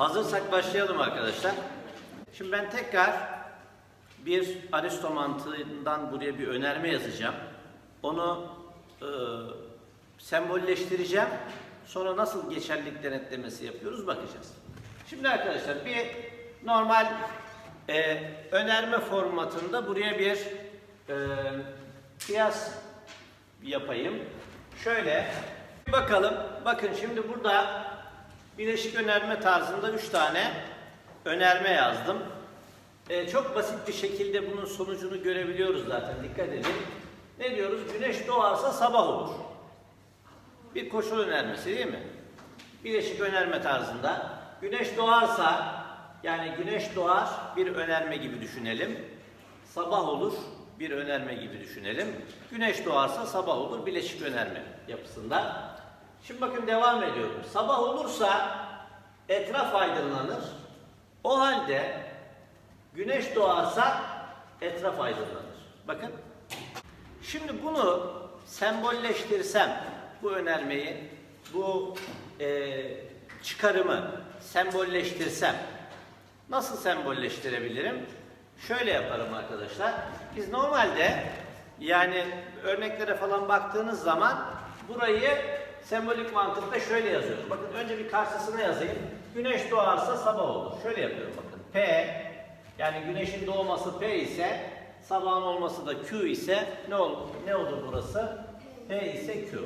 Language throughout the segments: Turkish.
Hazırsak başlayalım arkadaşlar. Şimdi ben tekrar bir Aristo mantığından buraya bir önerme yazacağım. Onu e, sembolleştireceğim. Sonra nasıl geçerlilik denetlemesi yapıyoruz bakacağız. Şimdi arkadaşlar bir normal e, önerme formatında buraya bir e, kıyas yapayım. Şöyle bakalım. Bakın şimdi burada bileşik önerme tarzında 3 tane önerme yazdım. Ee, çok basit bir şekilde bunun sonucunu görebiliyoruz zaten. Dikkat edin. Ne diyoruz? Güneş doğarsa sabah olur. Bir koşul önermesi değil mi? Bileşik önerme tarzında. Güneş doğarsa yani güneş doğar bir önerme gibi düşünelim. Sabah olur bir önerme gibi düşünelim. Güneş doğarsa sabah olur bileşik önerme yapısında. Şimdi bakın devam ediyorum. Sabah olursa etraf aydınlanır. O halde güneş doğarsa etraf aydınlanır. Bakın. Şimdi bunu sembolleştirsem bu önermeyi, bu e, çıkarımı sembolleştirsem nasıl sembolleştirebilirim? Şöyle yaparım arkadaşlar. Biz normalde yani örneklere falan baktığınız zaman burayı sembolik mantıkta şöyle yazıyoruz. Bakın önce bir karşısına yazayım. Güneş doğarsa sabah olur. Şöyle yapıyorum bakın. P yani güneşin doğması P ise sabahın olması da Q ise ne olur, ne olur burası? P ise Q.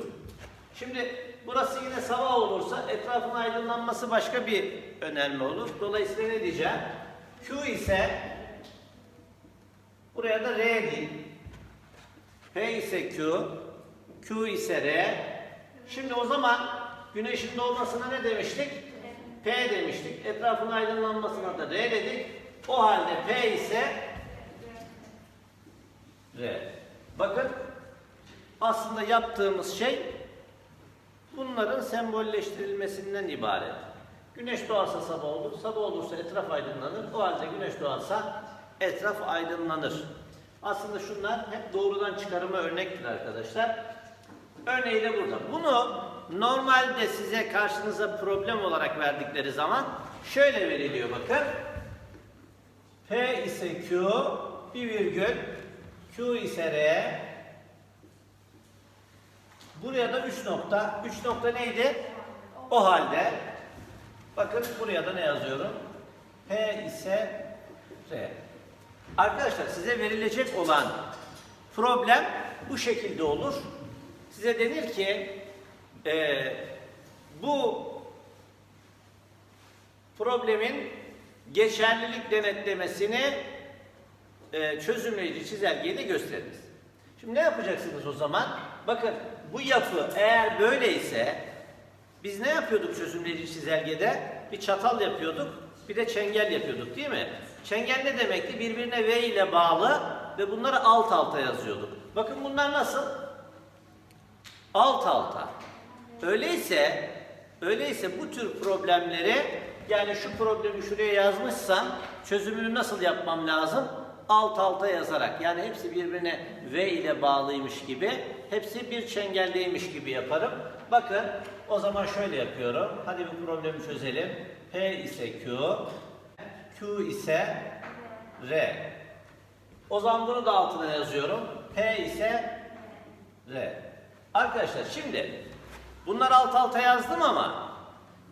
Şimdi burası yine sabah olursa etrafın aydınlanması başka bir önerme olur. Dolayısıyla ne diyeceğim? Q ise buraya da R diyeyim. P ise Q, Q ise R. Şimdi o zaman güneşin doğmasına ne demiştik? P demiştik. Etrafın aydınlanmasına da R dedik. O halde P ise R. Bakın aslında yaptığımız şey bunların sembolleştirilmesinden ibaret. Güneş doğarsa sabah olur, sabah olursa etraf aydınlanır. O halde güneş doğarsa etraf aydınlanır. Aslında şunlar hep doğrudan çıkarıma örnektir arkadaşlar. Örneği de burada. Bunu normalde size karşınıza problem olarak verdikleri zaman şöyle veriliyor bakın. P ise Q, bir virgül, Q ise R. Buraya da 3 nokta. 3 nokta neydi? O halde bakın buraya da ne yazıyorum? P ise R. Arkadaşlar size verilecek olan problem bu şekilde olur. Size denir ki e, bu problemin geçerlilik denetlemesini e, çözümleyici çizelgeyle gösteririz. Şimdi ne yapacaksınız o zaman? Bakın bu yapı eğer böyleyse biz ne yapıyorduk çözümleyici çizelgede? Bir çatal yapıyorduk, bir de çengel yapıyorduk değil mi? Çengel ne demekti? Birbirine V ile bağlı ve bunları alt alta yazıyorduk. Bakın bunlar nasıl? Alt alta. Öyleyse, öyleyse bu tür problemleri yani şu problemi şuraya yazmışsam çözümünü nasıl yapmam lazım? Alt alta yazarak. Yani hepsi birbirine V ile bağlıymış gibi, hepsi bir çengeldeymiş gibi yaparım. Bakın o zaman şöyle yapıyorum. Hadi bu problemi çözelim. P ise Q, Q ise R. O zaman bunu da altına yazıyorum. P ise R. Arkadaşlar şimdi bunlar alt alta yazdım ama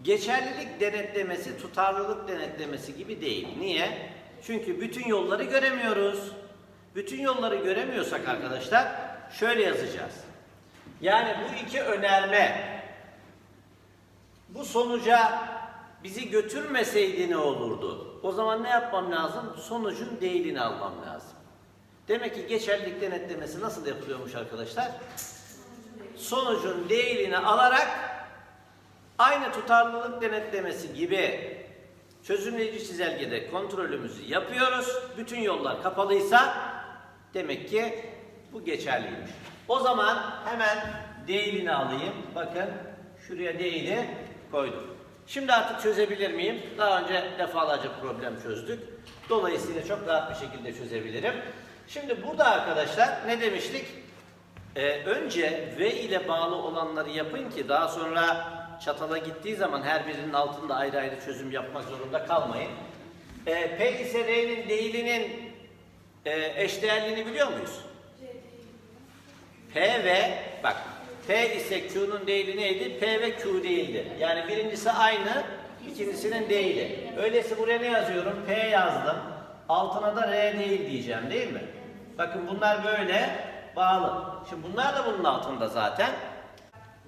geçerlilik denetlemesi, tutarlılık denetlemesi gibi değil. Niye? Çünkü bütün yolları göremiyoruz. Bütün yolları göremiyorsak arkadaşlar şöyle yazacağız. Yani bu iki önerme bu sonuca bizi götürmeseydi ne olurdu? O zaman ne yapmam lazım? Sonucun değilini almam lazım. Demek ki geçerlilik denetlemesi nasıl yapılıyormuş arkadaşlar? Sonucun değilini alarak aynı tutarlılık denetlemesi gibi çözümleyici çizelgede kontrolümüzü yapıyoruz. Bütün yollar kapalıysa demek ki bu geçerliymiş. O zaman hemen değilini alayım. Bakın şuraya değili koydum. Şimdi artık çözebilir miyim? Daha önce defalarca problem çözdük. Dolayısıyla çok rahat bir şekilde çözebilirim. Şimdi burada arkadaşlar ne demiştik? Ee, önce V ile bağlı olanları yapın ki daha sonra çatala gittiği zaman her birinin altında ayrı ayrı çözüm yapmak zorunda kalmayın. E, P ise R'nin değilinin e, eşdeğerliğini biliyor muyuz? P ve bak P ise Q'nun değili neydi? P ve Q değildi. Yani birincisi aynı, ikincisinin değili. Öyleyse buraya ne yazıyorum? P yazdım. Altına da R değil diyeceğim değil mi? Bakın bunlar böyle bağlı. Şimdi bunlar da bunun altında zaten.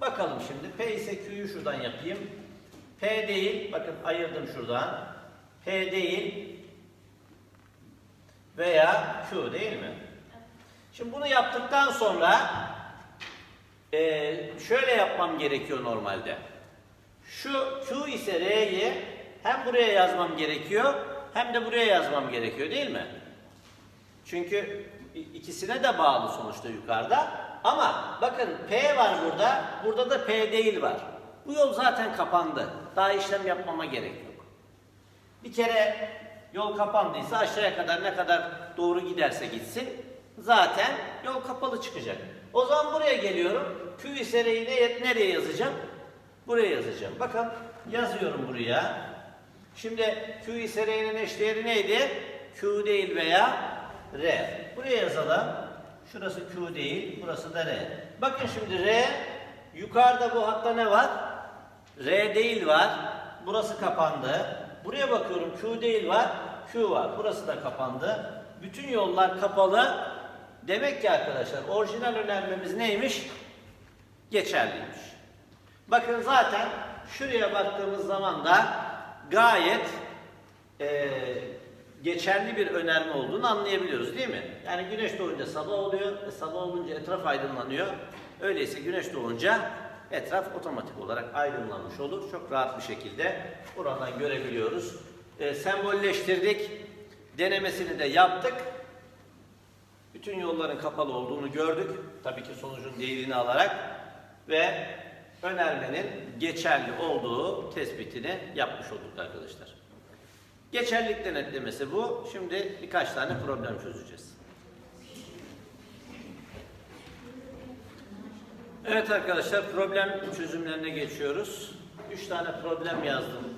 Bakalım şimdi P ise Q'yu şuradan yapayım. P değil, bakın ayırdım şuradan. P değil veya Q değil mi? Şimdi bunu yaptıktan sonra eee, şöyle yapmam gerekiyor normalde. Şu Q ise R'yi hem buraya yazmam gerekiyor hem de buraya yazmam gerekiyor değil mi? Çünkü ikisine de bağlı sonuçta yukarıda. Ama bakın P var burada, burada da P değil var. Bu yol zaten kapandı. Daha işlem yapmama gerek yok. Bir kere yol kapandıysa aşağıya kadar ne kadar doğru giderse gitsin zaten yol kapalı çıkacak. O zaman buraya geliyorum. Q ise R'yi ne- nereye yazacağım? Buraya yazacağım. Bakın yazıyorum buraya. Şimdi Q ise R'nin eşdeğeri neydi? Q değil veya R. Buraya yazalım. Şurası Q değil, burası da R. Bakın şimdi R, yukarıda bu hatta ne var? R değil var. Burası kapandı. Buraya bakıyorum Q değil var. Q var. Burası da kapandı. Bütün yollar kapalı. Demek ki arkadaşlar orijinal önermemiz neymiş? Geçerliymiş. Bakın zaten şuraya baktığımız zaman da gayet eee, geçerli bir önerme olduğunu anlayabiliyoruz değil mi? Yani güneş doğunca sabah oluyor, e, sabah olunca etraf aydınlanıyor. Öyleyse güneş doğunca etraf otomatik olarak aydınlanmış olur. Çok rahat bir şekilde buradan görebiliyoruz. E, sembolleştirdik, denemesini de yaptık. Bütün yolların kapalı olduğunu gördük. Tabii ki sonucun değerini alarak ve önermenin geçerli olduğu tespitini yapmış olduk arkadaşlar. Geçerlilik denetlemesi bu. Şimdi birkaç tane problem çözeceğiz. Evet arkadaşlar problem çözümlerine geçiyoruz. Üç tane problem yazdım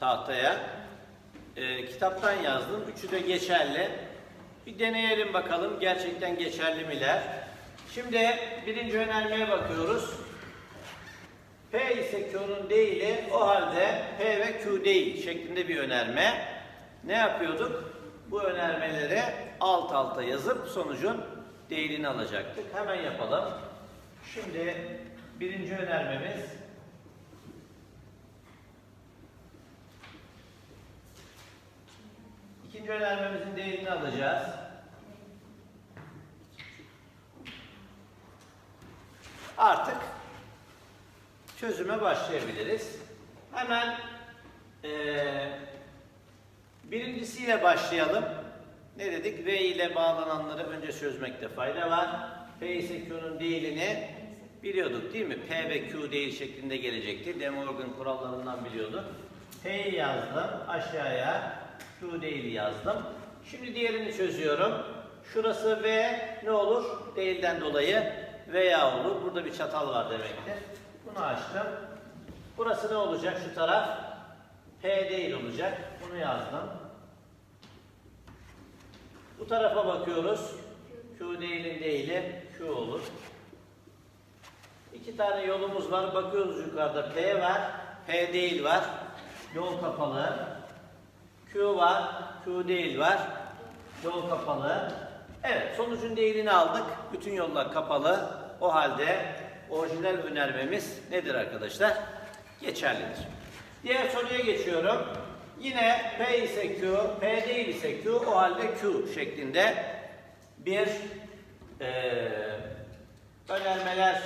tahtaya. Ee, kitaptan yazdım. Üçü de geçerli. Bir deneyelim bakalım gerçekten geçerli miler. Şimdi birinci önermeye bakıyoruz. P ise Q'nun değili o halde P ve Q değil şeklinde bir önerme. Ne yapıyorduk? Bu önermeleri alt alta yazıp sonucun değilini alacaktık. Hemen yapalım. Şimdi birinci önermemiz ikinci önermemizin değilini alacağız. Artık çözüme başlayabiliriz. Hemen eee, birincisiyle başlayalım. Ne dedik? V ile bağlananları önce çözmekte fayda var. P ise Q'nun değilini biliyorduk değil mi? P ve Q değil şeklinde gelecekti. De Morgan kurallarından biliyorduk. P'yi yazdım. Aşağıya Q değili yazdım. Şimdi diğerini çözüyorum. Şurası V ne olur? Değilden dolayı veya olur. Burada bir çatal var demektir. Bunu açtım. Burası ne olacak şu taraf? P değil olacak. Bunu yazdım. Bu tarafa bakıyoruz. Q değilin değili Q olur. İki tane yolumuz var. Bakıyoruz yukarıda P var. P değil var. Yol kapalı. Q var. Q değil var. Yol kapalı. Evet sonucun değerini aldık. Bütün yollar kapalı. O halde orijinal önermemiz nedir arkadaşlar? Geçerlidir. Diğer soruya geçiyorum. Yine P ise Q, P değil ise Q, o halde Q şeklinde bir eee önermeler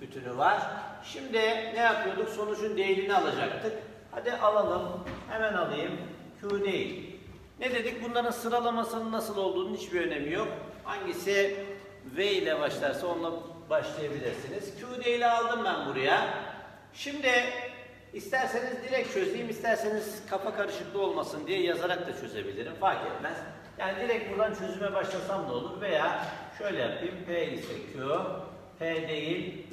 bütünü var. Şimdi ne yapıyorduk? Sonucun değerini alacaktık. Hadi alalım. Hemen alayım. Q değil. Ne dedik? Bunların sıralamasının nasıl olduğunun hiçbir önemi yok. Hangisi V ile başlarsa onunla başlayabilirsiniz. Q değili aldım ben buraya. Şimdi isterseniz direkt çözeyim, isterseniz kafa karışıklığı olmasın diye yazarak da çözebilirim. Fark etmez. Yani direkt buradan çözüme başlasam da olur veya şöyle yapayım. P ise Q, P değil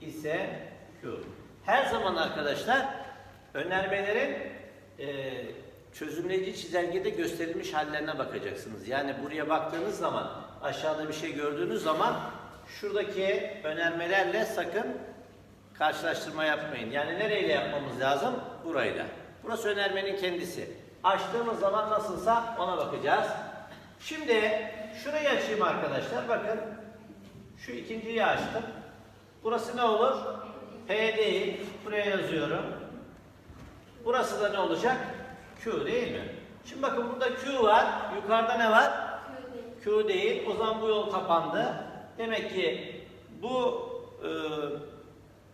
ise Q. Her zaman arkadaşlar önermelerin e, çözümleyici çizelgede gösterilmiş hallerine bakacaksınız. Yani buraya baktığınız zaman aşağıda bir şey gördüğünüz zaman şuradaki önermelerle sakın karşılaştırma yapmayın. Yani nereyle yapmamız lazım? Burayla. Burası önermenin kendisi. Açtığımız zaman nasılsa ona bakacağız. Şimdi şurayı açayım arkadaşlar. Bakın şu ikinciyi açtım. Burası ne olur? P değil. Buraya yazıyorum. Burası da ne olacak? Q değil mi? Şimdi bakın burada Q var. Yukarıda ne var? Q değil. O zaman bu yol kapandı. Demek ki bu e,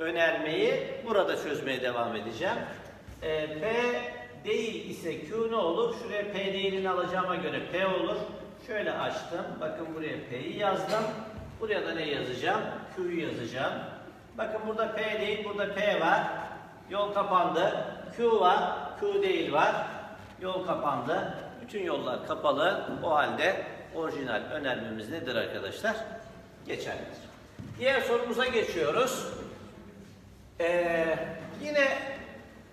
önermeyi burada çözmeye devam edeceğim. E, P değil ise Q ne olur? Şuraya P değilini alacağıma göre P olur. Şöyle açtım. Bakın buraya P'yi yazdım. Buraya da ne yazacağım? Q'yu yazacağım. Bakın burada P değil, burada P var. Yol kapandı. Q var, Q değil var. Yol kapandı. Bütün yollar kapalı. O halde orijinal önermemiz nedir arkadaşlar? Geçerlidir. Diğer sorumuza geçiyoruz. Ee, yine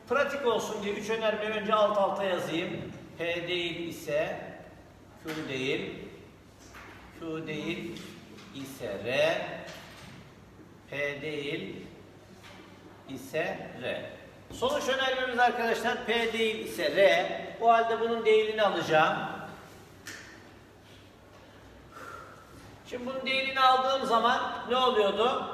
pratik olsun diye üç önerme önce alt alta yazayım. P değil ise Q değil. Q değil ise R. P değil ise R. Sonuç önermemiz arkadaşlar P değil ise R. O halde bunun değilini alacağım. Şimdi bunun değilini aldığım zaman ne oluyordu?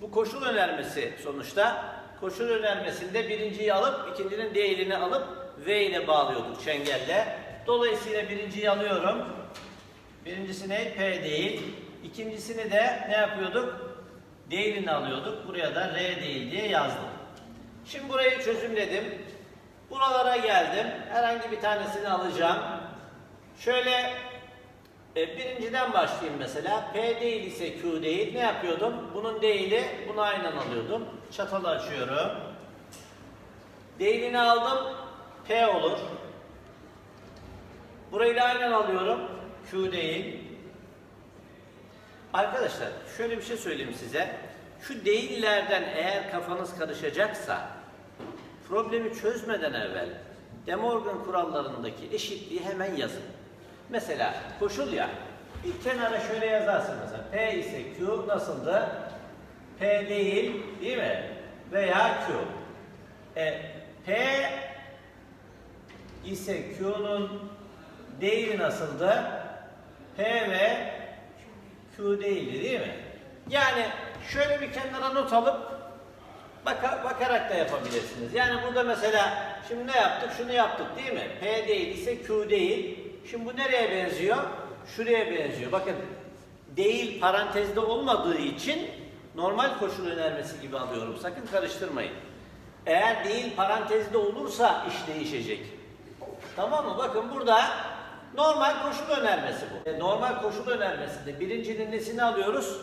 Bu koşul önermesi sonuçta. Koşul önermesinde birinciyi alıp ikincinin değilini alıp V ile bağlıyorduk çengelle. Dolayısıyla birinciyi alıyorum. Birincisi ne? P değil. İkincisini de ne yapıyorduk? Değilini alıyorduk. Buraya da R değil diye yazdım. Şimdi burayı çözümledim. Buralara geldim. Herhangi bir tanesini alacağım. Şöyle e, birinciden başlayayım mesela. P değil ise Q değil. Ne yapıyordum? Bunun değili bunu aynen alıyordum. Çatalı açıyorum. Değilini aldım. P olur. Burayı da aynen alıyorum. Q değil. Arkadaşlar şöyle bir şey söyleyeyim size. Şu değillerden eğer kafanız karışacaksa problemi çözmeden evvel De Morgan kurallarındaki eşitliği hemen yazın. Mesela koşul ya bir kenara şöyle yazarsın mesela P ise Q nasıldı? P değil değil mi? Veya Q. E, P ise Q'nun değili nasıldı? P ve Q değildi değil mi? Yani şöyle bir kenara not alıp baka- bakarak da yapabilirsiniz. Yani burada mesela şimdi ne yaptık? Şunu yaptık değil mi? P değil ise Q değil. Şimdi bu nereye benziyor? Şuraya benziyor. Bakın değil parantezde olmadığı için normal koşul önermesi gibi alıyorum. Sakın karıştırmayın. Eğer değil parantezde olursa iş değişecek. Tamam mı? Bakın burada normal koşul önermesi bu. E, Normal koşul önermesinde birincinin nesini alıyoruz?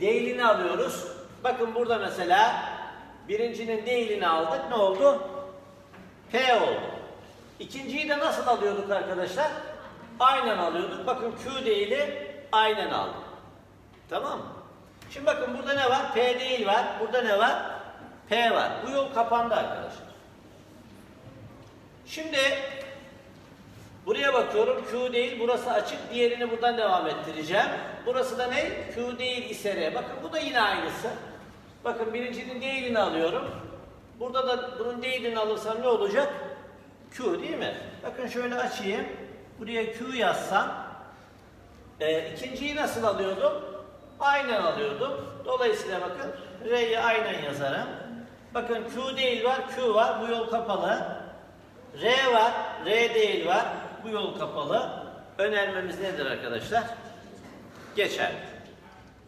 Değilini alıyoruz. Bakın burada mesela birincinin değilini aldık. Ne oldu? P oldu. İkinciyi de nasıl alıyorduk arkadaşlar? Aynen alıyorduk. Bakın Q değili aynen aldım. Tamam mı? Şimdi bakın burada ne var? P değil var. Burada ne var? P var. Bu yol kapandı arkadaşlar. Şimdi buraya bakıyorum. Q değil. Burası açık. Diğerini buradan devam ettireceğim. Burası da ne? Q değil ise R. Bakın bu da yine aynısı. Bakın birincinin değilini alıyorum. Burada da bunun değilini alırsam ne olacak? Q değil mi? Bakın şöyle açayım. Buraya Q yazsam e, ikinciyi nasıl alıyordum? Aynen alıyordum. Dolayısıyla bakın R'yi aynen yazarım. Bakın Q değil var, Q var. Bu yol kapalı. R var, R değil var. Bu yol kapalı. Önermemiz nedir arkadaşlar? Geçer.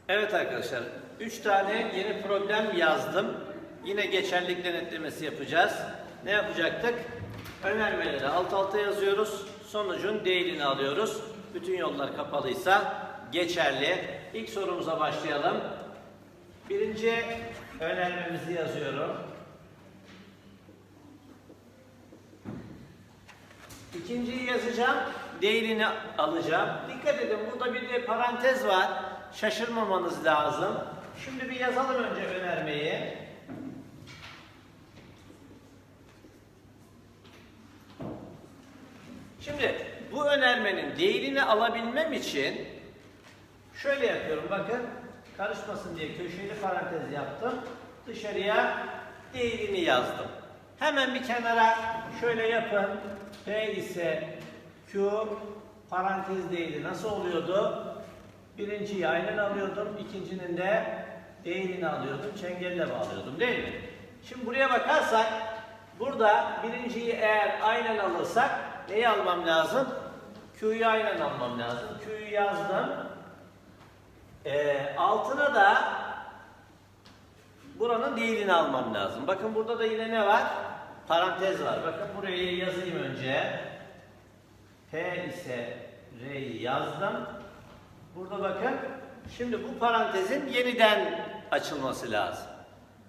Evet arkadaşlar, 3 tane yeni problem yazdım. Yine geçerlilik denetlemesi yapacağız. Ne yapacaktık? Önermeleri alt alta yazıyoruz. Sonucun değerini alıyoruz. Bütün yollar kapalıysa geçerli. İlk sorumuza başlayalım. Birinci önermemizi yazıyorum. İkinciyi yazacağım, değerini alacağım. Dikkat edin burada bir de parantez var. Şaşırmamanız lazım. Şimdi bir yazalım önce önermeyi. Şimdi bu önermenin değerini alabilmem için şöyle yapıyorum bakın. Karışmasın diye köşeli parantez yaptım. Dışarıya değerini yazdım. Hemen bir kenara şöyle yapın. P ise Q parantez değeri nasıl oluyordu? Birinciyi aynen alıyordum. ikincinin de değerini alıyordum. Çengelle bağlıyordum değil mi? Şimdi buraya bakarsak burada birinciyi eğer aynen alırsak neyi almam lazım? Q'yu aynen almam lazım. Q'yu yazdım. Ee, altına da buranın değerini almam lazım. Bakın burada da yine ne var? Parantez var. Bakın burayı yazayım önce. P ise R'yi yazdım. Burada bakın. Şimdi bu parantezin yeniden açılması lazım.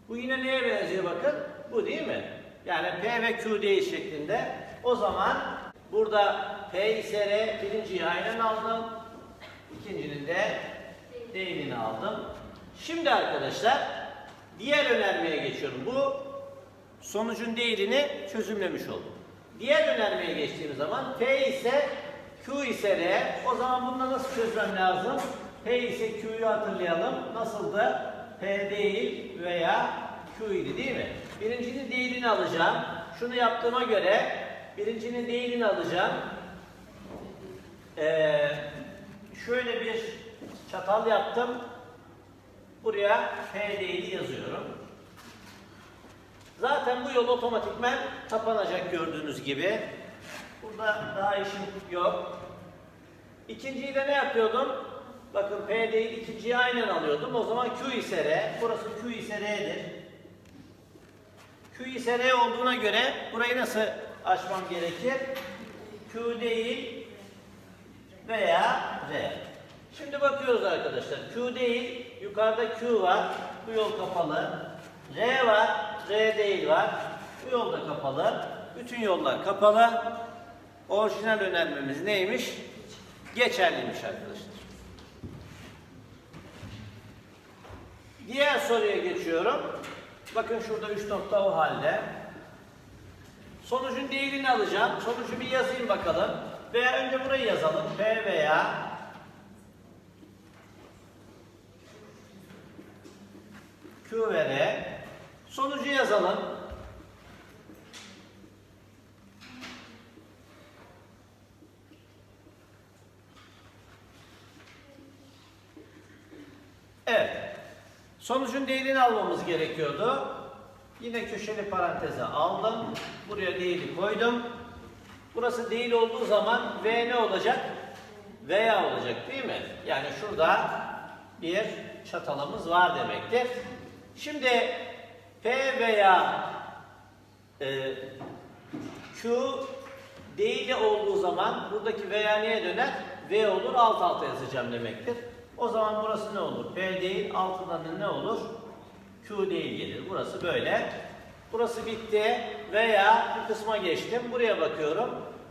Bu yine neye benziyor bakın? Bu değil mi? Yani P ve Q değil şeklinde. O zaman burada P ise birinciyi aynen aldım. İkincinin de değerini aldım. Şimdi arkadaşlar diğer önermeye geçiyorum. Bu sonucun değerini çözümlemiş oldum. Diğer önermeye geçtiğim zaman P ise Q ise R. O zaman bunu nasıl çözmem lazım? P ise Q'yu hatırlayalım. Nasıldı? P değil veya Q idi değil mi? Birincinin değerini alacağım. Şunu yaptığıma göre birincinin değerini alacağım. Ee, şöyle bir çatal yaptım. Buraya P değeri yazıyorum. Zaten bu yol otomatikmen kapanacak gördüğünüz gibi. Burada daha işim yok. İkinciyi de ne yapıyordum? Bakın P değil ikinciyi aynen alıyordum. O zaman Q ise R. Burası Q ise R'dir. Q ise R olduğuna göre burayı nasıl açmam gerekir? Q değil veya R. Şimdi bakıyoruz arkadaşlar. Q değil, yukarıda Q var. Bu yol kapalı. R var, R değil var. Bu yol da kapalı. Bütün yollar kapalı. Orijinal önermemiz neymiş? Geçerliymiş arkadaşlar. Diğer soruya geçiyorum. Bakın şurada 3 nokta o halde. Sonucun değerini alacağım. Sonucu bir yazayım bakalım. Veya önce burayı yazalım. P veya Q ve R. Sonucu yazalım. Evet. Sonucun değerini almamız gerekiyordu. Yine köşeli paranteze aldım. Buraya değeri koydum. Burası değil olduğu zaman V ne olacak? Veya olacak değil mi? Yani şurada bir çatalımız var demektir. Şimdi P veya e, Q değil olduğu zaman buradaki veya neye döner? V olur alt alta yazacağım demektir. O zaman burası ne olur? P değil altından da ne olur? Q değil gelir. Burası böyle. Burası bitti veya bir kısma geçtim. Buraya bakıyorum.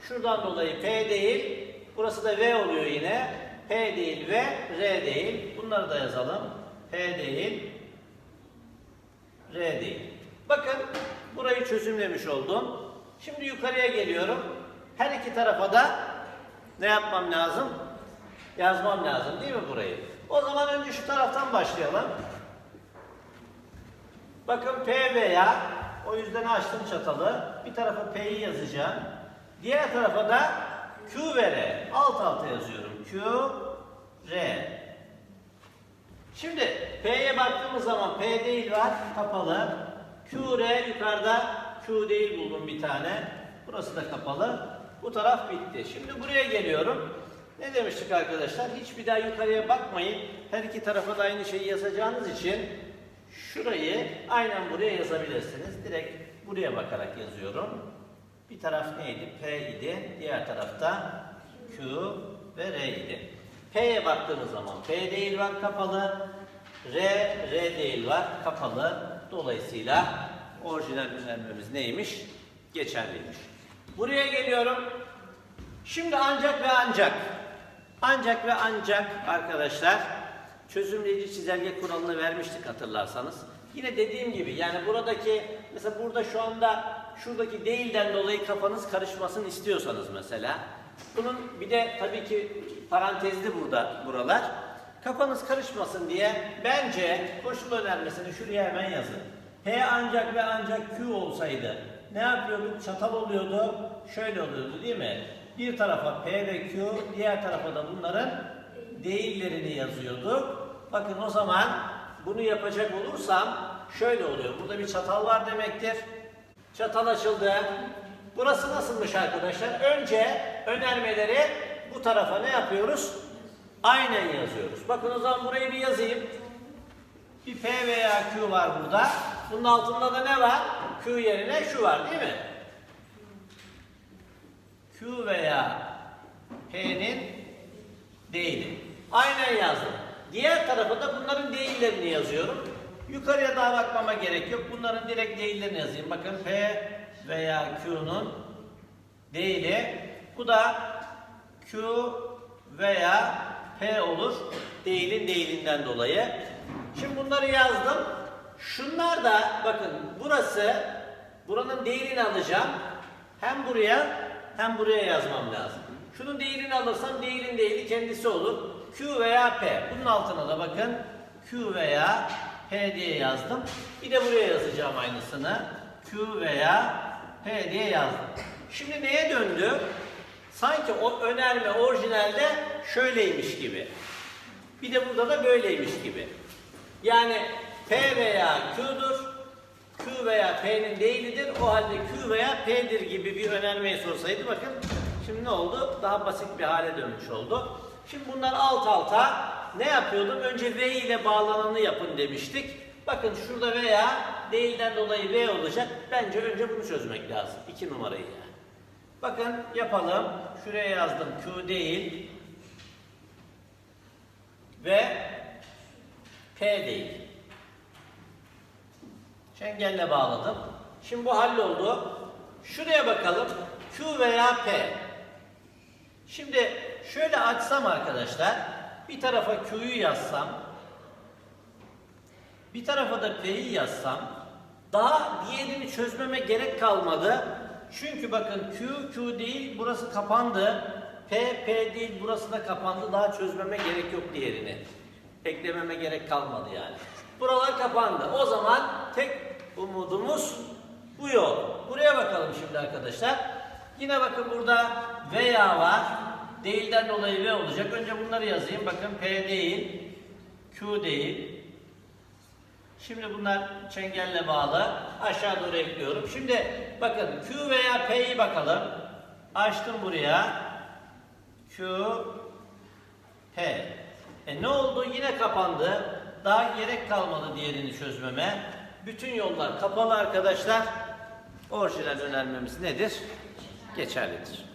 Şuradan dolayı P değil. Burası da V oluyor yine. P değil ve R değil. Bunları da yazalım. P değil, R değil. Bakın burayı çözümlemiş oldum. Şimdi yukarıya geliyorum. Her iki tarafa da ne yapmam lazım? Yazmam lazım değil mi burayı? O zaman önce şu taraftan başlayalım. Bakın P veya o yüzden açtım çatalı. Bir tarafa P'yi yazacağım. Diğer tarafa da Q ve R. Alt alta yazıyorum. Q, R. Şimdi P'ye baktığımız zaman P değil var, kapalı. Q, R yukarıda Q değil buldum bir tane. Burası da kapalı. Bu taraf bitti. Şimdi buraya geliyorum. Ne demiştik arkadaşlar? Hiç bir daha yukarıya bakmayın. Her iki tarafa da aynı şeyi yazacağınız için şurayı aynen buraya yazabilirsiniz. Direkt buraya bakarak yazıyorum. Bir taraf neydi? P idi. Diğer tarafta Q ve R idi. P'ye baktığımız zaman P değil var kapalı. R, R değil var kapalı. Dolayısıyla orijinal önermemiz neymiş? Geçerliymiş. Buraya geliyorum. Şimdi ancak ve ancak ancak ve ancak arkadaşlar çözümleyici çizelge kuralını vermiştik hatırlarsanız. Yine dediğim gibi yani buradaki mesela burada şu anda şuradaki değilden dolayı kafanız karışmasını istiyorsanız mesela. Bunun bir de tabii ki parantezli burada buralar. Kafanız karışmasın diye bence koşul önermesini şuraya hemen yazın. P ancak ve ancak Q olsaydı ne yapıyorduk? Çatal oluyordu. Şöyle oluyordu değil mi? Bir tarafa P ve Q, diğer tarafa da bunların değillerini yazıyorduk. Bakın o zaman bunu yapacak olursam şöyle oluyor. Burada bir çatal var demektir. Çatal açıldı. Burası nasılmış arkadaşlar? Önce önermeleri bu tarafa ne yapıyoruz? Aynen yazıyoruz. Bakın o zaman burayı bir yazayım. Bir P veya Q var burada. Bunun altında da ne var? Q yerine şu var değil mi? Q veya P'nin değili. Aynen yazdım. Diğer tarafa da bunların değillerini yazıyorum. Yukarıya daha bakmama gerek yok. Bunların direkt değillerini yazayım. Bakın P veya Q'nun değili. Bu da Q veya P olur. Değilin değilinden dolayı. Şimdi bunları yazdım. Şunlar da bakın burası buranın değilini alacağım. Hem buraya hem buraya yazmam lazım. Şunun değilini alırsam değilin değili kendisi olur. Q veya P. Bunun altına da bakın Q veya P diye yazdım. Bir de buraya yazacağım aynısını. Q veya P diye yazdım. Şimdi neye döndü? Sanki o önerme orijinalde şöyleymiş gibi. Bir de burada da böyleymiş gibi. Yani P veya Q'dur. Q veya P'nin değilidir. O halde Q veya P'dir gibi bir önermeyi sorsaydı bakın şimdi ne oldu? Daha basit bir hale dönmüş oldu. Şimdi bunlar alt alta ne yapıyordum? Önce V ile bağlananı yapın demiştik. Bakın şurada veya değilden dolayı V olacak. Bence önce bunu çözmek lazım. İki numarayı yani. Bakın yapalım. Şuraya yazdım Q değil ve P değil. Çengelle bağladım. Şimdi bu halloldu. Şuraya bakalım. Q veya P. Şimdi şöyle açsam arkadaşlar. Bir tarafa Q'yu yazsam. Bir tarafa da P'yi yazsam. Daha diğerini çözmeme gerek kalmadı. Çünkü bakın Q, Q değil burası kapandı. P, P değil burası da kapandı. Daha çözmeme gerek yok diğerini. Eklememe gerek kalmadı yani. Buralar kapandı. O zaman tek umudumuz bu yol. Buraya bakalım şimdi arkadaşlar. Yine bakın burada veya var. Değilden dolayı V olacak. Önce bunları yazayım. Bakın P değil. Q değil. Şimdi bunlar çengelle bağlı. Aşağı doğru ekliyorum. Şimdi bakın Q veya P'yi bakalım. Açtım buraya. Q P. E ne oldu? Yine kapandı. Daha gerek kalmadı diğerini çözmeme. Bütün yollar kapalı arkadaşlar. Orijinal önermemiz nedir? Geçerlidir.